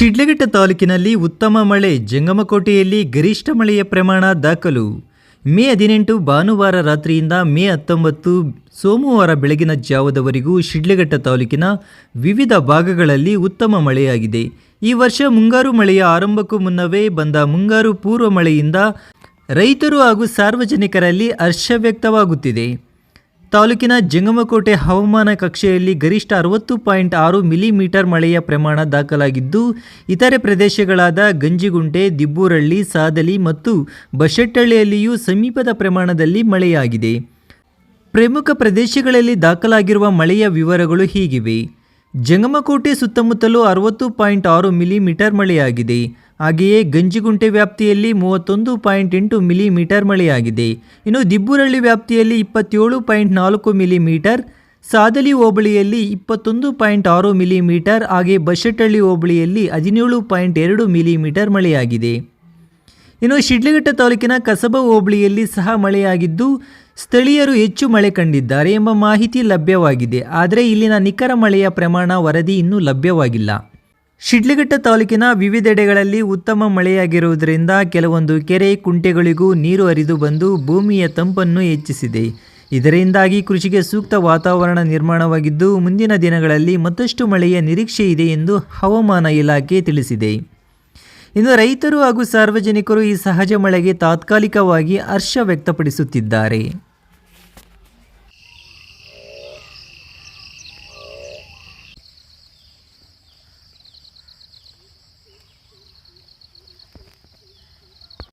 ಶಿಡ್ಲಘಟ್ಟ ತಾಲೂಕಿನಲ್ಲಿ ಉತ್ತಮ ಮಳೆ ಜಂಗಮಕೋಟೆಯಲ್ಲಿ ಗರಿಷ್ಠ ಮಳೆಯ ಪ್ರಮಾಣ ದಾಖಲು. ಮೇ ಹದಿನೆಂಟು ಭಾನುವಾರ ರಾತ್ರಿಯಿಂದ ಮೇ ಹತ್ತೊಂಬತ್ತು ಸೋಮವಾರ ಬೆಳಗಿನ ಜಾವದವರೆಗೂ ಶಿಡ್ಲಘಟ್ಟ ತಾಲೂಕಿನ ವಿವಿಧ ಭಾಗಗಳಲ್ಲಿ ಉತ್ತಮ ಮಳೆಯಾಗಿದೆ. ಈ ವರ್ಷ ಮುಂಗಾರು ಮಳೆಯ ಆರಂಭಕ್ಕೂ ಮುನ್ನವೇ ಬಂದ ಮುಂಗಾರು ಪೂರ್ವ ಮಳೆಯಿಂದ ರೈತರು ಹಾಗೂ ಸಾರ್ವಜನಿಕರಲ್ಲಿ ಹರ್ಷ ವ್ಯಕ್ತವಾಗುತ್ತಿದೆ. ತಾಲೂಕಿನ ಜಂಗಮಕೋಟೆ ಹವಾಮಾನ ಕಕ್ಷೆಯಲ್ಲಿ ಗರಿಷ್ಠ ಅರವತ್ತು ಪಾಯಿಂಟ್ ಆರು ಮಿಲಿಮೀಟರ್ ಮಳೆಯ ಪ್ರಮಾಣ ದಾಖಲಾಗಿದ್ದು, ಇತರೆ ಪ್ರದೇಶಗಳಾದ ಗಂಜಿಗುಂಟೆ, ದಿಬ್ಬೂರಳ್ಳಿ, ಸಾದಲಿ ಮತ್ತು ಬಶೆಟ್ಟಳ್ಳಿಯಲ್ಲಿಯೂ ಸಮೀಪದ ಪ್ರಮಾಣದಲ್ಲಿ ಮಳೆಯಾಗಿದೆ. ಪ್ರಮುಖ ಪ್ರದೇಶಗಳಲ್ಲಿ ದಾಖಲಾಗಿರುವ ಮಳೆಯ ವಿವರಗಳು ಹೀಗಿವೆ. ಜಂಗಮಕೋಟೆ ಸುತ್ತಮುತ್ತಲೂ ಅರವತ್ತು ಪಾಯಿಂಟ್ ಆರು ಮಿಲಿಮೀಟರ್ ಮಳೆಯಾಗಿದೆ. ಹಾಗೆಯೇ ಗಂಜಿಗುಂಟೆ ವ್ಯಾಪ್ತಿಯಲ್ಲಿ ಮೂವತ್ತೊಂದು ಪಾಯಿಂಟ್ ಎಂಟು ಮಿಲಿಮೀಟರ್ ಮಳೆಯಾಗಿದೆ. ಇನ್ನು ದಿಬ್ಬುರಳ್ಳಿ ವ್ಯಾಪ್ತಿಯಲ್ಲಿ ಇಪ್ಪತ್ತೇಳು ಪಾಯಿಂಟ್ ನಾಲ್ಕು ಮಿಲಿಮೀಟರ್, ಸಾದಲಿ ಹೋಬಳಿಯಲ್ಲಿ ಇಪ್ಪತ್ತೊಂದು ಪಾಯಿಂಟ್ ಆರು ಮಿಲಿಮೀಟರ್, ಹಾಗೆ ಬಶೆಟ್ಟಳ್ಳಿ ಹೋಬಳಿಯಲ್ಲಿ ಹದಿನೇಳು ಪಾಯಿಂಟ್ ಎರಡು ಮಿಲಿಮೀಟರ್ ಮಳೆಯಾಗಿದೆ. ಇನ್ನು ಶಿಡ್ಲಘಟ್ಟ ತಾಲೂಕಿನ ಕಸಬ ಹೋಬಳಿಯಲ್ಲಿ ಸಹ ಮಳೆಯಾಗಿದ್ದು, ಸ್ಥಳೀಯರು ಹೆಚ್ಚು ಮಳೆ ಕಂಡಿದ್ದಾರೆ ಎಂಬ ಮಾಹಿತಿ ಲಭ್ಯವಾಗಿದೆ. ಆದರೆ ಇಲ್ಲಿನ ನಿಖರ ಮಳೆಯ ಪ್ರಮಾಣ ವರದಿ ಇನ್ನೂ ಲಭ್ಯವಾಗಿಲ್ಲ. ಶಿಡ್ಲಘಟ್ಟ ತಾಲೂಕಿನ ವಿವಿಧೆಡೆಗಳಲ್ಲಿ ಉತ್ತಮ ಮಳೆಯಾಗಿರುವುದರಿಂದ ಕೆಲವೊಂದು ಕೆರೆ ಕುಂಟೆಗಳಿಗೂ ನೀರು ಹರಿದು ಬಂದು ಭೂಮಿಯ ತಂಪನ್ನು ಹೆಚ್ಚಿಸಿದೆ. ಇದರಿಂದಾಗಿ ಕೃಷಿಗೆ ಸೂಕ್ತ ವಾತಾವರಣ ನಿರ್ಮಾಣವಾಗಿದ್ದು, ಮುಂದಿನ ದಿನಗಳಲ್ಲಿ ಮತ್ತಷ್ಟು ಮಳೆಯ ನಿರೀಕ್ಷೆ ಇದೆ ಎಂದು ಹವಾಮಾನ ಇಲಾಖೆ ತಿಳಿಸಿದೆ. ಇನ್ನು ರೈತರು ಹಾಗೂ ಸಾರ್ವಜನಿಕರು ಈ ಸಹಜ ಮಳೆಗೆ ತಾತ್ಕಾಲಿಕವಾಗಿ ಹರ್ಷ ವ್ಯಕ್ತಪಡಿಸುತ್ತಿದ್ದಾರೆ.